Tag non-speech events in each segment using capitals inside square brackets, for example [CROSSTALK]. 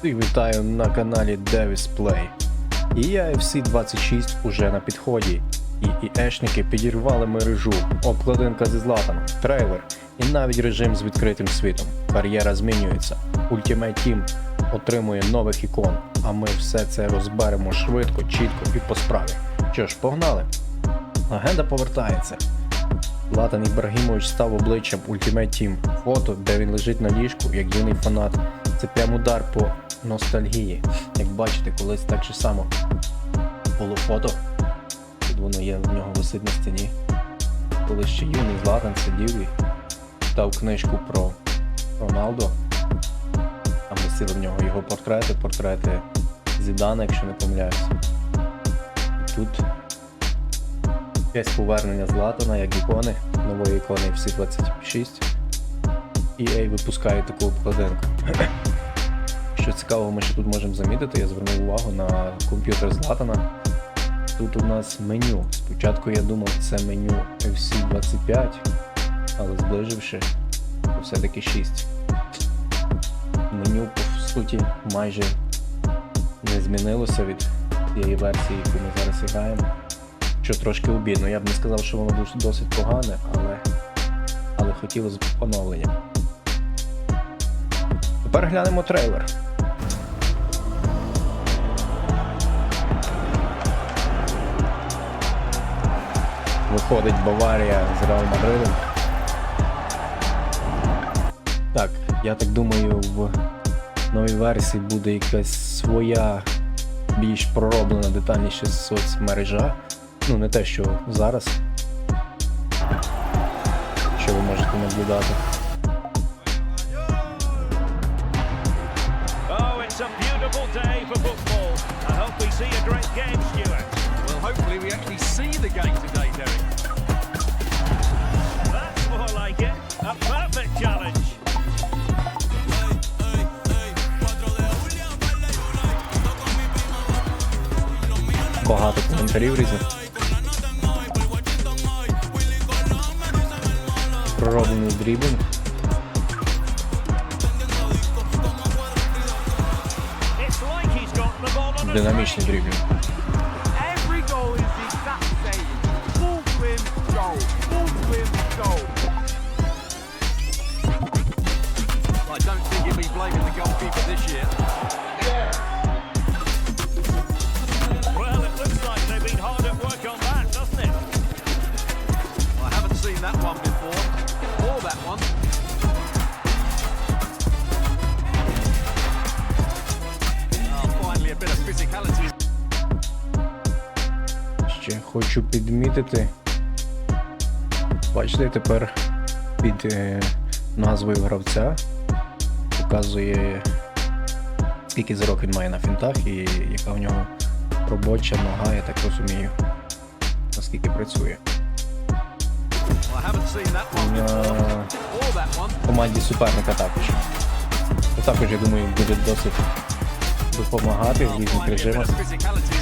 Всіх вітаю на каналі Davis Play. І UFC 26 уже на підході. І ІЕшники підірвали мережу, обкладинка зі златаном, трейлер і навіть режим з відкритим світом. Кар'єра змінюється. Ultimate Team отримує нових ікон, а ми все це розберемо швидко, чітко і по справі. Що ж, погнали! Легенда повертається. Златан Ібрагімович став обличчям Ultimate Team. Фото, де він лежить на ліжку, як юний фанат. Це прям удар по ностальгії. Як бачите, колись так же само було фото. Тут воно є, в нього висить на стіні. Коли ще юний Златан сидів і читав книжку про Роналдо. Там висіли в нього його портрети, портрети Зідана, якщо не помиляюся. І тут Якесь повернення Златана як ікони, нової ікони всі 26. EA випускає таку обкладинку. Що цікавого ми ще тут можемо замітити, я звернув увагу на комп'ютер Златана. Тут у нас меню. Спочатку я думав, це меню FC 25, але зближивши, то все-таки 6. Меню, по суті, майже не змінилося від тієї версії, яку ми зараз граємо що трошки обідно. Я б не сказав, що воно досить погане, але, але хотілося б оновлення. Тепер глянемо трейлер. Виходить Баварія з Реал Мадридом. Так, я так думаю, в новій версії буде якась своя більш пророблена детальніше соцмережа. Ну, не те, що зараз. Що ви можете наблюдати. Oh, hopefully we actually see the game today, Derek. Багато коментарів різних. Пророблений дрібінг. Динамічний like that one before, or that one. Oh, finally a bit of physicality. Ще хочу підмітити. Бачите, тепер під е, назвою гравця показує, скільки зірок він має на фінтах і яка в нього робоча нога, я так розумію, наскільки працює. One. команді суперника також. Також, я думаю, буде досить допомагати в різних режимах. of physicality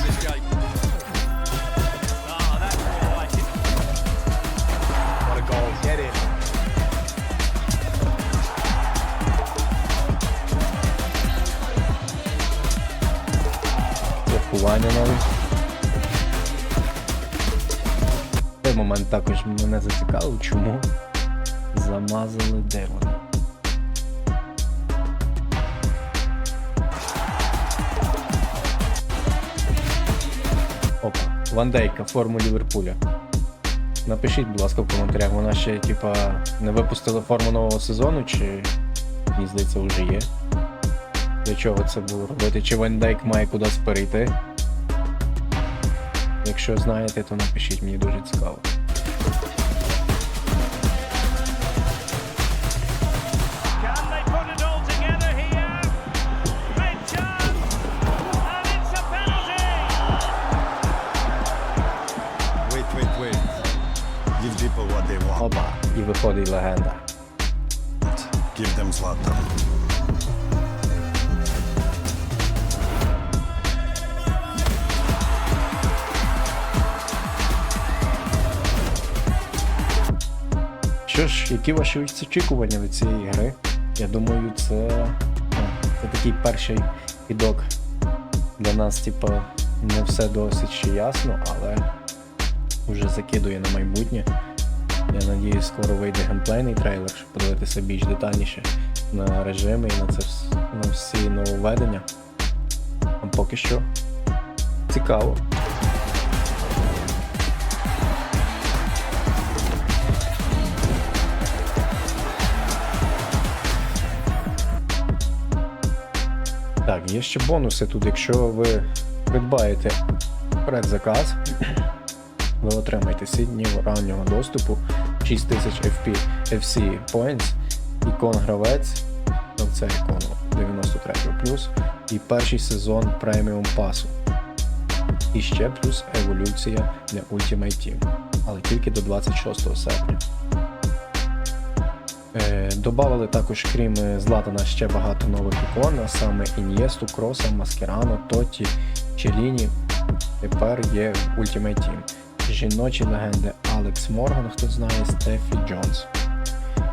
момент також мене зацікавив, чому замазали де. Опа, Вандейка, форму Ліверпуля. Напишіть, будь ласка, в коментарях, вона ще типа не випустила форму нового сезону, чи мені здається вже є. Для чого це було робити? Чи Вандейк має кудись перейти? Якщо знаєте, то напишіть, мені дуже цікаво. Can they put it all together here? Big chance! And it's a penalty! Wait, wait, wait. Give people what they want. Опа, і виходить легенда. Give them Zlatan. Які ваші очікування від цієї гри? Я думаю, це ну, Це такий перший підок. Для нас, типу, не все досить ще ясно, але вже закидує на майбутнє. Я надіюсь, скоро вийде геймплейний трейлер, щоб подивитися більш детальніше на режими і на це на всі нововведення. А поки що цікаво. Так, є ще бонуси тут. Якщо ви придбаєте предзаказ, ви отримаєте 7 днів раннього доступу, 6000 FP FC Points, ікон гравець, ну це ікону 93 і перший сезон преміум пасу. І ще плюс еволюція для Ultimate Team, але тільки до 26 серпня. Е, Добавили також, крім е, Златана, ще багато нових ікон, а саме Ін'єсту, Кроса, Маскерано, Тоті, Челіні. Тепер є в Ultimate Team. Жіночі легенди Алекс Морган, хто знає, Стефі Джонс.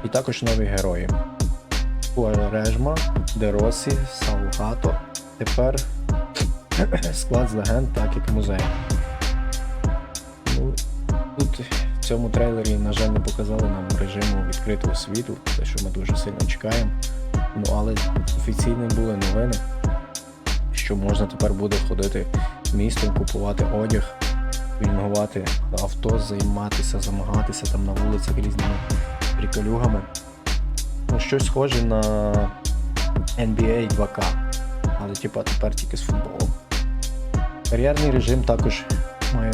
І також нові герої. Режма, Деросі, Саугато. Тепер [CLEARS THROAT] склад з легенд, так як музей. Ну, тут в цьому трейлері, на жаль, не показали нам режиму відкритого світу, те, що ми дуже сильно чекаємо. Ну, але офіційні були новини, що можна тепер буде ходити містом, купувати одяг, фільмувати авто, займатися, замагатися там на вулицях різними приколюгами. Ну, щось схоже на NBA 2K, але типа тепер тільки з футболом. Кар'єрний режим також має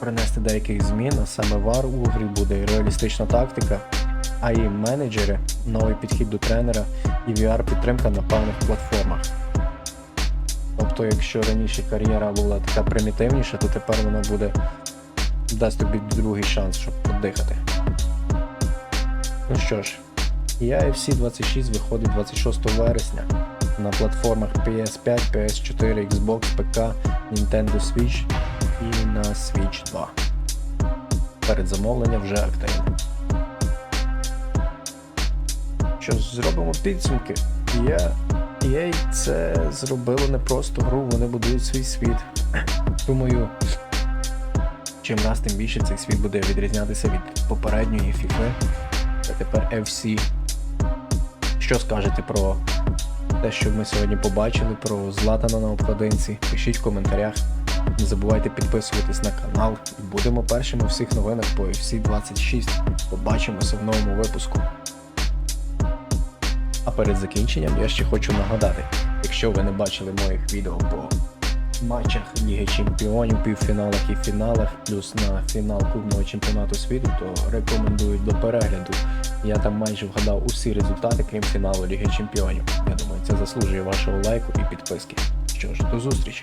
принести деяких змін, а саме вар у грі буде реалістична тактика, а і менеджери, новий підхід до тренера і VR-підтримка на певних платформах. Тобто, якщо раніше кар'єра була така примітивніша, то тепер вона буде дасть тобі другий шанс, щоб подихати. Ну що ж, EAFC 26 виходить 26 вересня на платформах PS5, PS4, Xbox, ПК, Nintendo Switch і на Switch 2. Передзамовлення вже активне. Що ж, зробимо підсумки. Я EA це зробило не просто гру, вони будують свій світ. [CLEARS THROAT] Думаю, чим раз тим більше цей світ буде відрізнятися від попередньої FIFA, та тепер FC. Що скажете про те, що ми сьогодні побачили, про Златана на обкладинці? Пишіть в коментарях. Не забувайте підписуватись на канал. І будемо першими у всіх новинах по FC 26. Побачимося в новому випуску. А перед закінченням я ще хочу нагадати, якщо ви не бачили моїх відео по матчах Ліги Чемпіонів, півфіналах і фіналах, плюс на фінал клубного чемпіонату світу, то рекомендую до перегляду. Я там майже вгадав усі результати, крім фіналу Ліги Чемпіонів. Я думаю, це заслужує вашого лайку і підписки. Що ж, до зустрічі!